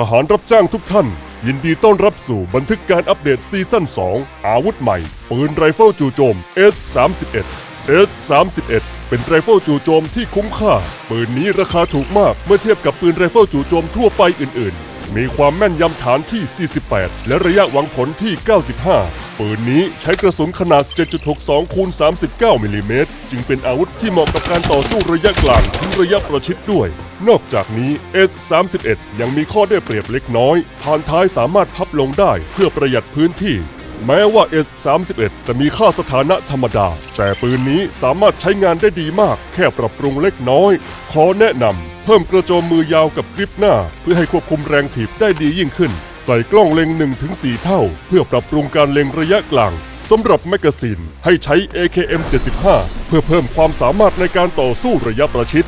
ทหารรับจ้างทุกท่าน ยินดีต้อนรับสู่บันทึกการอัปเดตซีซั่น 2 อาวุธใหม่ ปืนไรเฟิลจู่โจม S31 S31 เป็นไรเฟิลจู่โจมที่คุ้มค่า ปืนนี้ราคาถูกมากเมื่อเทียบกับปืนไรเฟิลจู่โจมทั่วไปอื่นๆ มีความแม่นยำฐานที่ 48 และระยะหวังผลที่ 95 ปืนนี้ใช้กระสุนขนาด 7.62คูณ39มิลลิเมตรจึงเป็นอาวุธที่เหมาะกับการต่อสู้ระยะกลางถึงระยะประชิดด้วย นอกจากนี้ S31 ยังมีข้อได้เปรียบเล็กน้อยฐานท้ายสามารถพับลงได้เพื่อประหยัดพื้นที่ แม้ว่า S31 จะมีค่าสถานะธรรมดา แต่ปืนนี้สามารถใช้งานได้ดีมาก แค่ปรับปรุงเล็กน้อย ขอแนะนำเพิ่มกระโจมมือยาวกับกริปหน้า เพื่อให้ควบคุมแรงถีบได้ดียิ่งขึ้น ใส่กล้องเล็ง 1-4 เท่า เพื่อปรับปรุงการเล็งระยะกลางสำหรับแมกกาซีนให้ใช้ AKM 75 เพื่อเพิ่มความสามารถในการต่อสู้ระยะประชิด